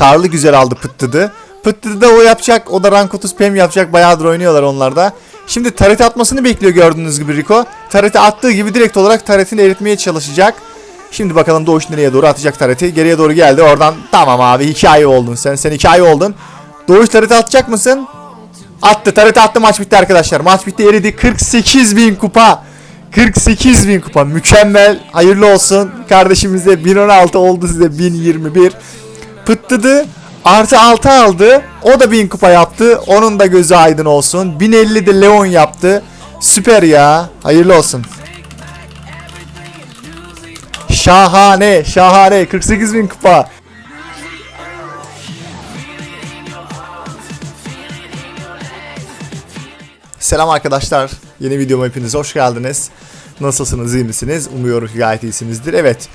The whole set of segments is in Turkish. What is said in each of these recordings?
Karlı güzel aldı Pıttıdı. Pıttıdı da o yapacak. O da rank 30 PM yapacak. Bayağıdır oynuyorlar onlar da. Şimdi tarete atmasını bekliyor gördüğünüz gibi Rico. Tarete attığı gibi direkt olarak taretini eritmeye çalışacak. Şimdi bakalım Doğuş nereye doğru atacak tareti. Geriye doğru geldi. Oradan tamam abi hikaye oldun sen. Sen hikaye oldun. Doğuş tarete atacak mısın? Attı. Tarete attı. Maç bitti arkadaşlar. Maç bitti. Eridi. 48 bin kupa. 48 bin kupa. Mükemmel. Hayırlı olsun. Kardeşimize 1016 oldu size 1021. Pıttıdı. Artı 6 aldı. O da 1000 kupa yaptı. Onun da gözü aydın olsun. 1050 de Leon yaptı. Süper ya. Hayırlı olsun. Şahane, şahane. 48 bin kupa. Selam arkadaşlar. Yeni videoma hepiniz hoş geldiniz. Nasılsınız, iyi misiniz? Umuyorum ki gayet iyisinizdir. Evet,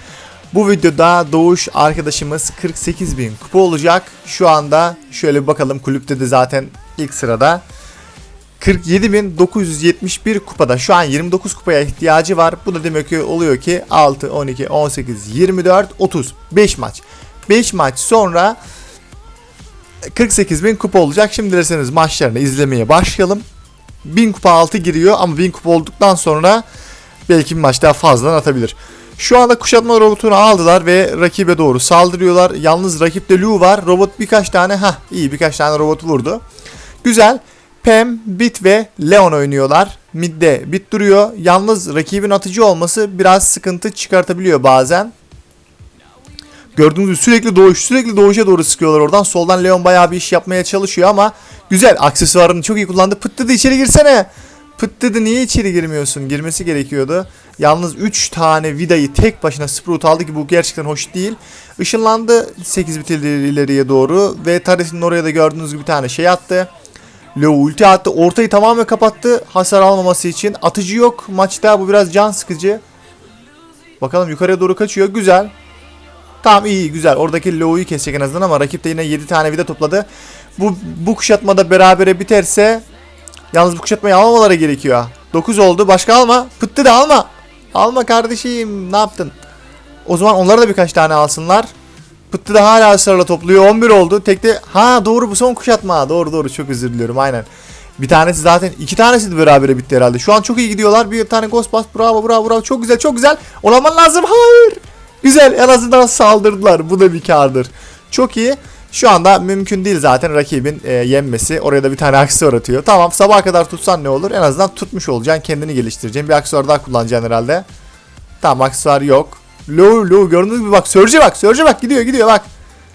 bu videoda Doğuş arkadaşımız 48 bin kupa olacak. Şu anda şöyle bir bakalım kulüpte de zaten ilk sırada. 47.971 kupada şu an 29 kupaya ihtiyacı var. Bu da demek ki oluyor ki 6, 12, 18, 24, 30. 5 maç. 5 maç sonra 48.000 kupa olacak. Şimdi dilerseniz maçlarını izlemeye başlayalım. 1000 kupa altı giriyor ama 1000 kupa olduktan sonra belki bir maç daha fazladan atabilir. Şu anda kuşatma robotunu aldılar ve rakibe doğru saldırıyorlar. Yalnız rakipte Lu var. Robot birkaç tane ha iyi birkaç tane robot vurdu. Güzel. Pem, Bit ve Leon oynuyorlar. Mid'de Bit duruyor. Yalnız rakibin atıcı olması biraz sıkıntı çıkartabiliyor bazen. Gördüğünüz gibi sürekli doğuş, sürekli doğuşa doğru sıkıyorlar oradan. Soldan Leon bayağı bir iş yapmaya çalışıyor ama güzel. Aksesuarını çok iyi kullandı. Pıt dedi içeri girsene. Pıt dedi niye içeri girmiyorsun? Girmesi gerekiyordu. Yalnız 3 tane vidayı tek başına Sprout aldı ki bu gerçekten hoş değil. Işınlandı 8 bit ileriye doğru ve Taret'in oraya da gördüğünüz gibi bir tane şey attı. Leo ulti attı. Ortayı tamamen kapattı. Hasar almaması için. Atıcı yok maçta. Bu biraz can sıkıcı. Bakalım yukarıya doğru kaçıyor. Güzel. Tamam iyi güzel. Oradaki Leo'yu kesecek en azından ama rakip de yine 7 tane vida topladı. Bu bu kuşatmada berabere biterse yalnız bu kuşatmayı almamaları gerekiyor. 9 oldu. Başka alma. Pıttı da alma. Alma kardeşim. Ne yaptın? O zaman onlara da birkaç tane alsınlar. Pıttı da hala ısrarla topluyor. 11 oldu. Tekte ha doğru bu son kuşatma. Doğru doğru çok özür diliyorum aynen. Bir tanesi zaten iki tanesi de berabere bitti herhalde. Şu an çok iyi gidiyorlar. Bir tane Ghostbust bravo bravo bravo çok güzel çok güzel. Olaman lazım. Hayır. Güzel en azından saldırdılar. Bu da bir kardır. Çok iyi. Şu anda mümkün değil zaten rakibin e, yenmesi. Oraya da bir tane aksesuar atıyor. Tamam sabaha kadar tutsan ne olur? En azından tutmuş olacaksın. Kendini geliştireceksin. Bir aksesuar daha kullanacaksın herhalde. Tamam aksesuar yok. Low low gördüğünüz gibi bak Surge'e bak Surge'e bak gidiyor gidiyor bak.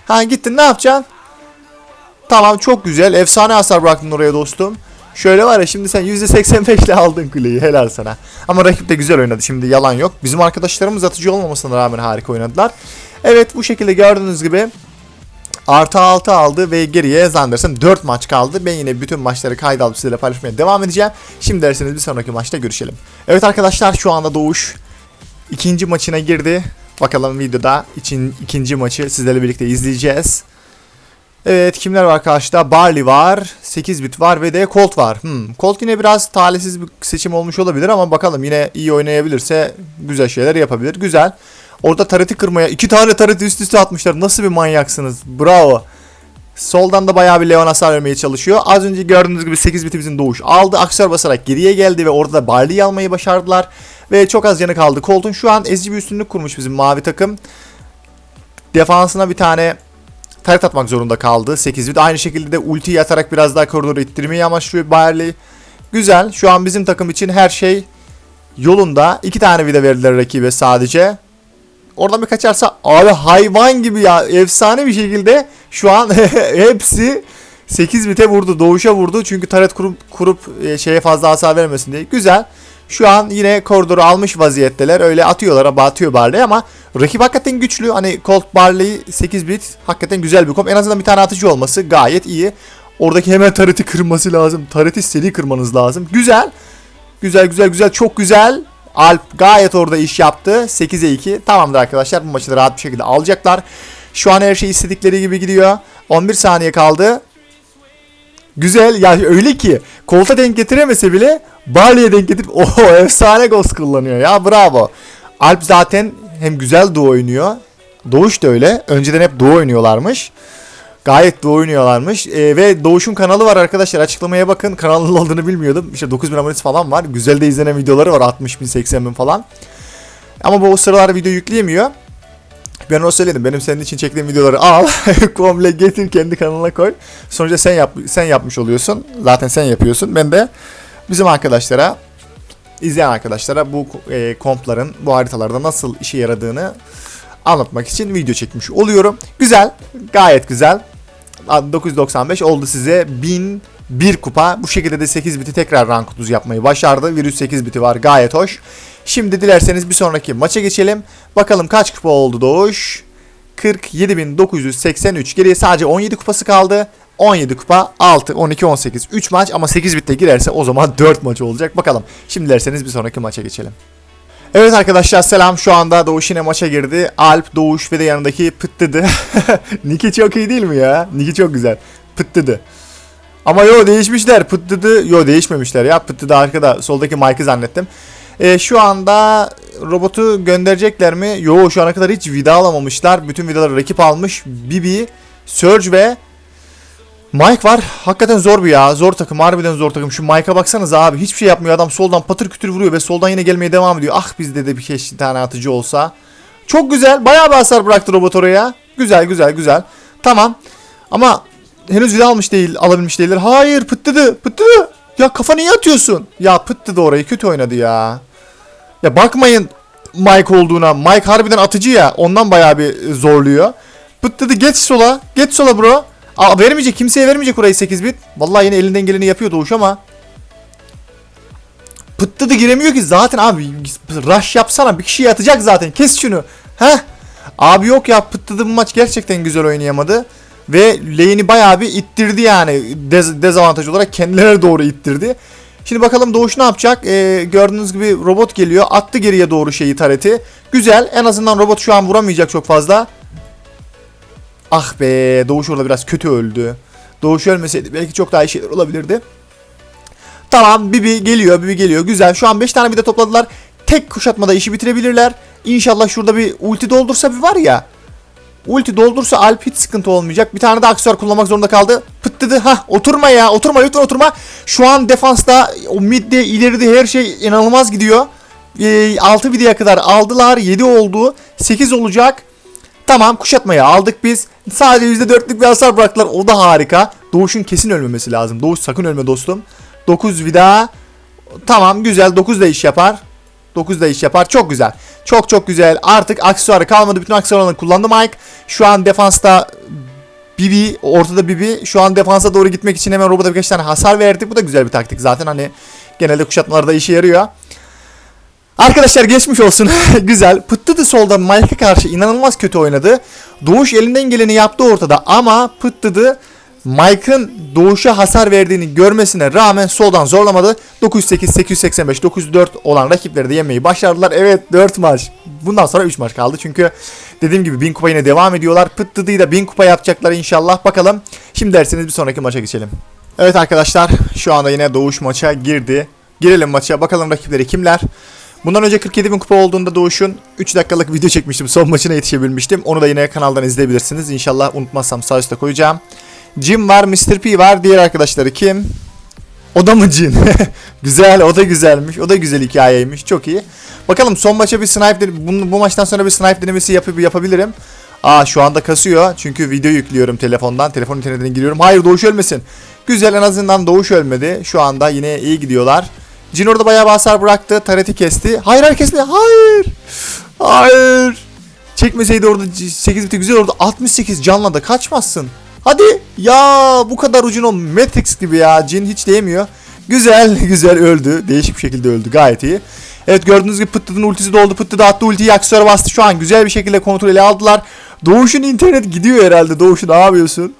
Ha gittin ne yapacaksın? Tamam çok güzel. Efsane hasar bıraktın oraya dostum. Şöyle var ya şimdi sen %85 ile aldın kuleyi helal sana. Ama rakip de güzel oynadı şimdi yalan yok. Bizim arkadaşlarımız atıcı olmamasına rağmen harika oynadılar. Evet bu şekilde gördüğünüz gibi artı 6 aldı ve geriye zannedersem 4 maç kaldı. Ben yine bütün maçları kayda alıp sizlerle paylaşmaya devam edeceğim. Şimdi derseniz bir sonraki maçta görüşelim. Evet arkadaşlar şu anda Doğuş ikinci maçına girdi. Bakalım videoda için ikinci maçı sizlerle birlikte izleyeceğiz. Evet kimler var karşıda? Barley var, 8 bit var ve de Colt var. Hmm, Colt yine biraz talihsiz bir seçim olmuş olabilir ama bakalım yine iyi oynayabilirse güzel şeyler yapabilir. Güzel. Orada tareti kırmaya iki tane tareti üst üste atmışlar. Nasıl bir manyaksınız? Bravo. Soldan da bayağı bir Leon hasar vermeye çalışıyor. Az önce gördüğünüz gibi 8 bitimizin doğuş aldı. Aksör basarak geriye geldi ve orada da Barley'i almayı başardılar. Ve çok az canı kaldı. Colt'un şu an ezici bir üstünlük kurmuş bizim mavi takım. Defansına bir tane taret atmak zorunda kaldı. 8 bit. Aynı şekilde de ultiyi atarak biraz daha koridoru ittirmeyi amaçlıyor Barley. Güzel. Şu an bizim takım için her şey yolunda. İki tane vida verdiler rakibe sadece. Oradan bir kaçarsa abi hayvan gibi ya efsane bir şekilde şu an hepsi 8 bite vurdu. Doğuşa vurdu. Çünkü taret kurup kurup e, şeye fazla hasar vermesin diye. Güzel. Şu an yine koridoru almış vaziyetteler. Öyle atıyorlar ama atıyor Barley ama rakip hakikaten güçlü. Hani Colt Barley 8 bit hakikaten güzel bir komp. En azından bir tane atıcı olması gayet iyi. Oradaki hemen tareti kırması lazım. Tareti seri kırmanız lazım. Güzel. Güzel güzel güzel çok güzel. Alp gayet orada iş yaptı. 8'e 2. Tamamdır arkadaşlar. Bu maçı da rahat bir şekilde alacaklar. Şu an her şey istedikleri gibi gidiyor. 11 saniye kaldı. Güzel ya öyle ki kolta denk getiremese bile Barley'e denk getirip oho efsane ghost kullanıyor ya bravo. Alp zaten hem güzel duo oynuyor. Doğuş da öyle. Önceden hep duo oynuyorlarmış. Gayet de oynuyorlarmış. Ee, ve Doğuş'un kanalı var arkadaşlar. Açıklamaya bakın. Kanalın olduğunu bilmiyordum. İşte 9000 abonesi falan var. Güzel de izlenen videoları var. 60 bin 80 bin falan. Ama bu o sıralar video yükleyemiyor. Ben o söyledim. Benim senin için çektiğim videoları al. komple getir kendi kanalına koy. Sonuçta sen yap sen yapmış oluyorsun. Zaten sen yapıyorsun. Ben de bizim arkadaşlara izleyen arkadaşlara bu e, kompların bu haritalarda nasıl işe yaradığını anlatmak için video çekmiş oluyorum. Güzel. Gayet güzel. 995 oldu size 1001 kupa. Bu şekilde de 8 biti tekrar rank 30 yapmayı başardı. Virüs 8 biti var. Gayet hoş. Şimdi dilerseniz bir sonraki maça geçelim. Bakalım kaç kupa oldu Doğuş? 47.983. Geriye sadece 17 kupası kaldı. 17 kupa 6, 12, 18. 3 maç ama 8 bitte girerse o zaman 4 maç olacak. Bakalım. Şimdi dilerseniz bir sonraki maça geçelim. Evet arkadaşlar selam. Şu anda Doğuş yine maça girdi. Alp, Doğuş ve de yanındaki Pıttıdı. Niki çok iyi değil mi ya? Niki çok güzel. Pıttıdı. Ama yo değişmişler. Pıttıdı. Yo değişmemişler ya. Pıttıdı arkada. Soldaki Mike'ı zannettim. Ee, şu anda robotu gönderecekler mi? Yo şu ana kadar hiç vida alamamışlar. Bütün vidaları rakip almış. Bibi, Surge ve Mike var. Hakikaten zor bir ya. Zor takım. Harbiden zor takım. Şu Mike'a baksanız abi. Hiçbir şey yapmıyor. Adam soldan patır kütür vuruyor ve soldan yine gelmeye devam ediyor. Ah bizde de bir keşke tane atıcı olsa. Çok güzel. Bayağı bir hasar bıraktı robot oraya. Güzel güzel güzel. Tamam. Ama henüz vida almış değil. Alabilmiş değiller. Hayır pıttıdı. Pıttıdı. Ya kafa niye atıyorsun? Ya pıttıdı orayı. Kötü oynadı ya. Ya bakmayın Mike olduğuna. Mike harbiden atıcı ya. Ondan bayağı bir zorluyor. Pıttıdı geç sola. Geç sola bro. Aa vermeyecek. Kimseye vermeyecek orayı 8 bit. Vallahi yine elinden geleni yapıyor Doğuş ama. Pıttı da giremiyor ki zaten abi. Rush yapsana. Bir kişiyi atacak zaten. Kes şunu. Heh. Abi yok ya Pıttı bu maç gerçekten güzel oynayamadı. Ve lane'i bayağı bir ittirdi yani. Dez, dezavantaj olarak kendilerine doğru ittirdi. Şimdi bakalım Doğuş ne yapacak? Ee, gördüğünüz gibi robot geliyor. Attı geriye doğru şeyi tareti. Güzel. En azından robot şu an vuramayacak çok fazla. Ah be Doğuş orada biraz kötü öldü. Doğuş ölmeseydi belki çok daha iyi şeyler olabilirdi. Tamam Bibi geliyor Bibi geliyor güzel. Şu an 5 tane de topladılar. Tek kuşatmada işi bitirebilirler. İnşallah şurada bir ulti doldursa bir var ya. Ulti doldursa Alp hiç sıkıntı olmayacak. Bir tane de aksesuar kullanmak zorunda kaldı. Pıt dedi. Hah oturma ya oturma lütfen oturma. Şu an defansta o midde ileride her şey inanılmaz gidiyor. E, 6 videoya kadar aldılar. 7 oldu. 8 olacak. Tamam kuşatmayı aldık biz. Sadece %4'lük bir hasar bıraktılar. O da harika. Doğuş'un kesin ölmemesi lazım. Doğuş sakın ölme dostum. 9 vida. Tamam güzel 9 da iş yapar. 9 da iş yapar. Çok güzel. Çok çok güzel. Artık aksesuarı kalmadı. Bütün aksesuarlarını kullandı Mike. Şu an defansta Bibi, ortada Bibi. Şu an defansa doğru gitmek için hemen robota birkaç tane hasar verdik. Bu da güzel bir taktik zaten. Hani genelde kuşatmalarda işe yarıyor. Arkadaşlar geçmiş olsun. Güzel. Pıttıdı solda Mike'a karşı inanılmaz kötü oynadı. Doğuş elinden geleni yaptı ortada ama Pıttıdı Mike'ın Doğuş'a hasar verdiğini görmesine rağmen soldan zorlamadı. 908, 885, 904 olan rakipleri de yemeyi başardılar. Evet 4 maç. Bundan sonra 3 maç kaldı. Çünkü dediğim gibi 1000 kupa yine devam ediyorlar. Pıttıdı'yı da 1000 kupa yapacaklar inşallah. Bakalım. Şimdi derseniz bir sonraki maça geçelim. Evet arkadaşlar şu anda yine Doğuş maça girdi. Girelim maça. Bakalım rakipleri kimler? Bundan önce 47 bin kupa olduğunda Doğuş'un 3 dakikalık video çekmiştim. Son maçına yetişebilmiştim. Onu da yine kanaldan izleyebilirsiniz. İnşallah unutmazsam sağ üstte koyacağım. Jim var, Mr. P var. Diğer arkadaşları kim? O da mı Jin? güzel, o da güzelmiş. O da güzel hikayeymiş. Çok iyi. Bakalım son maça bir snipe bu, bu maçtan sonra bir snipe denemesi yapıp yapabilirim. Aa şu anda kasıyor. Çünkü video yüklüyorum telefondan. Telefon internetine giriyorum. Hayır Doğuş ölmesin. Güzel en azından Doğuş ölmedi. Şu anda yine iyi gidiyorlar. Jin orada bayağı bir hasar bıraktı. Tareti kesti. Hayır hayır kesmedi. Hayır. Hayır. Çekmeseydi orada 8 biti güzel oldu. 68 canla da kaçmazsın. Hadi. Ya bu kadar ucun o Matrix gibi ya. Jin hiç değmiyor. Güzel güzel öldü. Değişik bir şekilde öldü. Gayet iyi. Evet gördüğünüz gibi Pıttı'nın ultisi doldu. Pıttı da attı ultiyi aksiyona bastı. Şu an güzel bir şekilde kontrolü aldılar. Doğuş'un internet gidiyor herhalde. Doğuş'u ne yapıyorsun?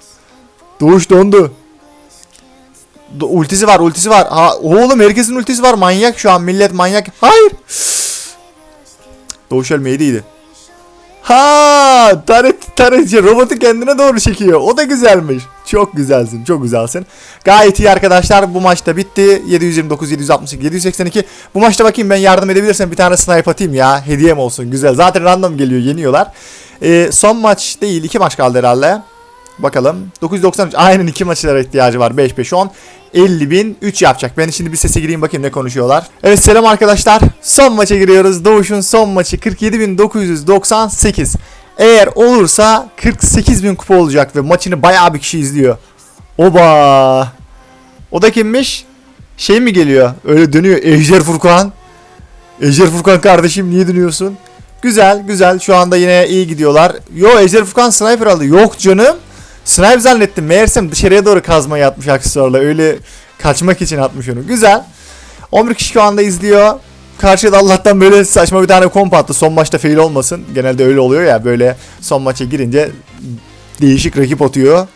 Doğuş dondu. Ultisi var, ultisi var. Ha, oğlum herkesin ultisi var. Manyak şu an millet manyak. Hayır. Doğuş ölmeyi değildi. Ha, taret taretçi robotu kendine doğru çekiyor. O da güzelmiş. Çok güzelsin, çok güzelsin. Gayet iyi arkadaşlar. Bu maçta bitti. 729, 762, 782. Bu maçta bakayım ben yardım edebilirsem bir tane snipe atayım ya. Hediyem olsun. Güzel. Zaten random geliyor, yeniyorlar. Ee, son maç değil, iki maç kaldı herhalde. Bakalım. 993. Aynen iki maçlara ihtiyacı var. 5 5 10. 50 bin 3 yapacak. Ben şimdi bir sese gireyim bakayım ne konuşuyorlar. Evet selam arkadaşlar. Son maça giriyoruz. Doğuş'un son maçı 47.998. Eğer olursa 48 bin kupa olacak ve maçını bayağı bir kişi izliyor. Oba. O da kimmiş? Şey mi geliyor? Öyle dönüyor. Ejder Furkan. Ejder Furkan kardeşim niye dönüyorsun? Güzel güzel şu anda yine iyi gidiyorlar. Yo Ejder Furkan sniper aldı. Yok canım. Sniper zannettim. Meğersem dışarıya doğru kazmayı atmış aksesuarla. Öyle kaçmak için atmış onu. Güzel. 11 kişi şu anda izliyor. Karşıda Allah'tan böyle saçma bir tane komp attı. Son maçta fail olmasın. Genelde öyle oluyor ya böyle son maça girince değişik rakip atıyor.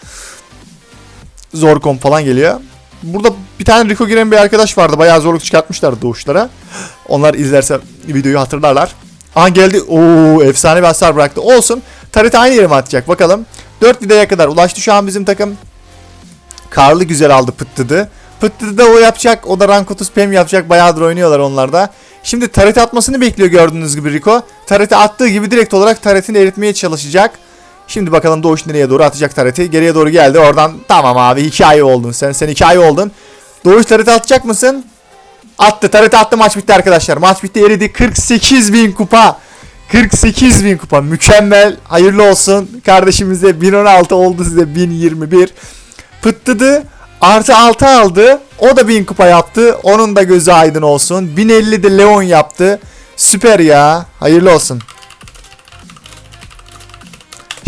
Zor komp falan geliyor. Burada bir tane Rico giren bir arkadaş vardı. Bayağı zorluk çıkartmışlar doğuşlara. Onlar izlerse videoyu hatırlarlar. Aha geldi. Oo efsane bir hasar bıraktı. Olsun. Tarıt aynı yere mi atacak bakalım. 4 vidaya kadar ulaştı şu an bizim takım. Karlı güzel aldı pıttıdı. Pıttıdı da o yapacak. O da rank 30 PM yapacak. Bayağıdır oynuyorlar onlar da. Şimdi taret atmasını bekliyor gördüğünüz gibi Rico. Tareti attığı gibi direkt olarak taretini eritmeye çalışacak. Şimdi bakalım Doğuş nereye doğru atacak tareti. Geriye doğru geldi. Oradan tamam abi hikaye oldun sen. Sen hikaye oldun. Doğuş tareti atacak mısın? Attı. Tareti attı. Maç bitti arkadaşlar. Maç bitti. Eridi. 48 bin kupa. 48 bin kupa. Mükemmel. Hayırlı olsun. Kardeşimize 1016 oldu size 1021. Pıttıdı. Artı 6 aldı. O da 1000 kupa yaptı. Onun da gözü aydın olsun. 1050 de Leon yaptı. Süper ya. Hayırlı olsun.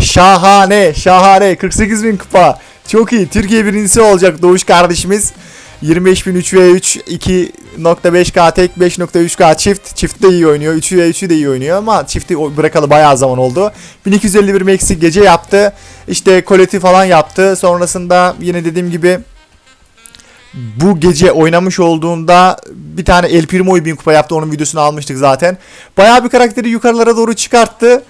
Şahane, şahane. 48 bin kupa. Çok iyi. Türkiye birincisi olacak Doğuş kardeşimiz. 25.000 3 v 3 2.5k tek 5.3k çift. Çift de iyi oynuyor. 3 v 3'ü de iyi oynuyor ama çifti bırakalı bayağı zaman oldu. 1251 max'i gece yaptı. İşte koleti falan yaptı. Sonrasında yine dediğim gibi bu gece oynamış olduğunda bir tane El Primo'yu 1000 kupa yaptı. Onun videosunu almıştık zaten. Bayağı bir karakteri yukarılara doğru çıkarttı.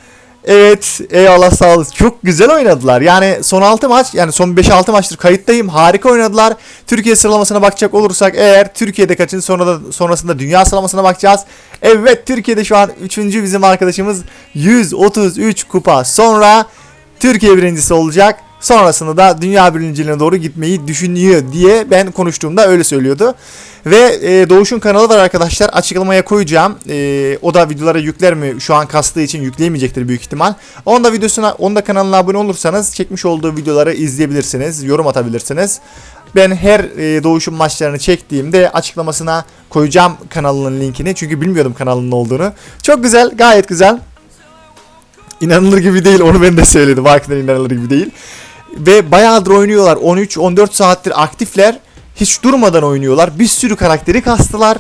Evet eyvallah sağ olasın. Çok güzel oynadılar. Yani son 6 maç yani son 5-6 maçtır kayıttayım. Harika oynadılar. Türkiye sıralamasına bakacak olursak eğer Türkiye'de kaçın sonra da sonrasında dünya sıralamasına bakacağız. Evet Türkiye'de şu an 3. bizim arkadaşımız 133 kupa. Sonra Türkiye birincisi olacak. Sonrasında da dünya birinciliğine doğru gitmeyi düşünüyor diye ben konuştuğumda öyle söylüyordu. Ve e, Doğuş'un kanalı var arkadaşlar. Açıklamaya koyacağım. E, o da videolara yükler mi? Şu an kastığı için yükleyemeyecektir büyük ihtimal. Onun da videosuna, onun da kanalına abone olursanız çekmiş olduğu videoları izleyebilirsiniz. Yorum atabilirsiniz. Ben her e, Doğuş'un maçlarını çektiğimde açıklamasına koyacağım kanalının linkini. Çünkü bilmiyordum kanalının olduğunu. Çok güzel, gayet güzel. İnanılır gibi değil onu ben de söyledim. Hakikaten inanılır gibi değil. Ve bayağıdır oynuyorlar. 13-14 saattir aktifler. Hiç durmadan oynuyorlar. Bir sürü karakteri kastılar.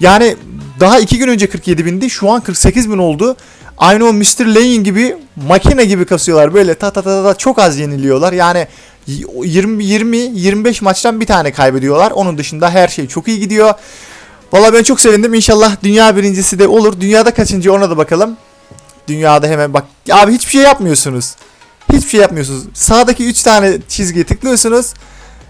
Yani daha 2 gün önce 47 bindi. Şu an 48 bin oldu. Aynı o Mr. Lane gibi makine gibi kasıyorlar. Böyle ta ta ta ta çok az yeniliyorlar. Yani 20 20 25 maçtan bir tane kaybediyorlar. Onun dışında her şey çok iyi gidiyor. Valla ben çok sevindim. İnşallah dünya birincisi de olur. Dünyada kaçıncı ona da bakalım. Dünyada hemen bak. Abi hiçbir şey yapmıyorsunuz. Hiçbir şey yapmıyorsunuz. Sağdaki 3 tane çizgiye tıklıyorsunuz. 3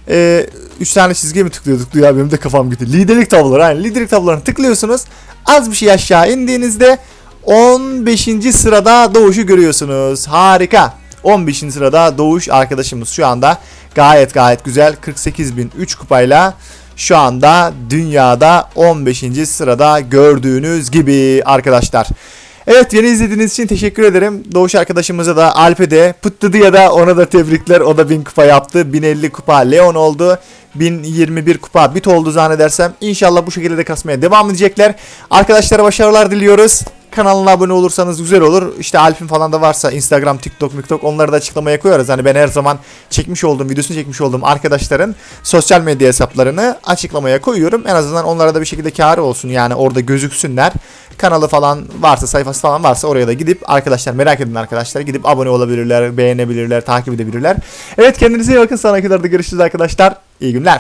ee, üç tane çizgiye mi tıklıyorduk? Ya benim de kafam gitti. Liderlik tabloları. Yani liderlik tablolarına tıklıyorsunuz. Az bir şey aşağı indiğinizde 15. sırada Doğuş'u görüyorsunuz. Harika. 15. sırada Doğuş arkadaşımız şu anda gayet gayet güzel 48.003 kupayla şu anda dünyada 15. sırada gördüğünüz gibi arkadaşlar. Evet beni izlediğiniz için teşekkür ederim. Doğuş arkadaşımıza da Alp'e de Pıttıdı'ya da ona da tebrikler. O da 1000 kupa yaptı. 1050 kupa Leon oldu. 1021 kupa bit oldu zannedersem. İnşallah bu şekilde de kasmaya devam edecekler. Arkadaşlara başarılar diliyoruz. Kanalına abone olursanız güzel olur. İşte Alp'in falan da varsa Instagram, TikTok, TikTok onları da açıklamaya koyarız. Hani ben her zaman çekmiş olduğum, videosunu çekmiş olduğum arkadaşların sosyal medya hesaplarını açıklamaya koyuyorum. En azından onlara da bir şekilde kârı olsun. Yani orada gözüksünler. Kanalı falan varsa, sayfası falan varsa oraya da gidip arkadaşlar merak edin arkadaşlar. Gidip abone olabilirler, beğenebilirler, takip edebilirler. Evet kendinize iyi bakın. Sonraki videoda görüşürüz arkadaşlar. İyi günler.